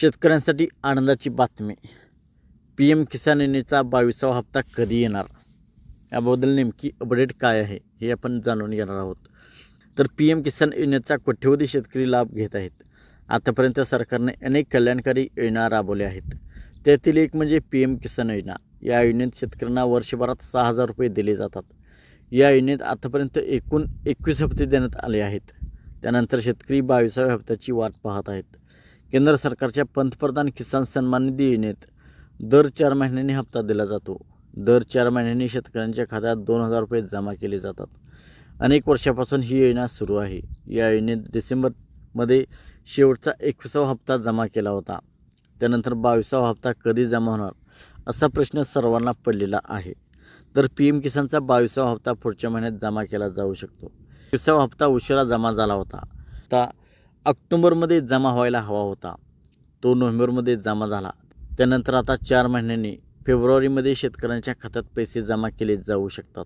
शेतकऱ्यांसाठी आनंदाची बातमी. पी एम किसान योजनेचा बावीसावा हप्ता कधी येणार? याबद्दल नेमकी अपडेट काय आहे हे आपण जाणून घेणार आहोत. तर पी एम किसान योजनेचा कोट्यवधी शेतकरी लाभ घेत आहेत. आतापर्यंत सरकारने अनेक कल्याणकारी योजना राबवल्या आहेत. त्यातील एक म्हणजे पी एम किसान योजना. या योजनेत शेतकऱ्यांना वर्षभरात सहा हजार रुपये दिले जातात. या योजनेत आतापर्यंत एकूण एकवीस हप्ते देण्यात आले आहेत. त्यानंतर शेतकरी बावीसाव्या हप्त्याची वाट पाहत आहेत. केंद्र सरकारच्या पंतप्रधान किसान सन्मान निधी योजनेत दर चार महिन्यांनी हप्ता दिला जातो. दर चार महिन्यांनी शेतकऱ्यांच्या खात्यात दोन हजार रुपये जमा केले जातात. अनेक वर्षापासून ही योजना सुरू आहे. या योजनेत डिसेंबरमध्ये शेवटचा एकविसावा हप्ता जमा केला होता. त्यानंतर बावीसावा हप्ता कधी जमा होणार असा प्रश्न सर्वांना पडलेला आहे. तर पी एम किसानचा बावीसावा हप्ता पुढच्या महिन्यात जमा केला जाऊ शकतो. बावीसावा हप्ता उशिरा जमा झाला होता. आता ऑक्टोबरमध्ये जमा व्हायला हवा होता. तो नोव्हेंबरमध्ये जमा झाला. त्यानंतर आता चार महिन्यांनी फेब्रुवारीमध्ये शेतकऱ्यांच्या खात्यात पैसे जमा केले जाऊ शकतात.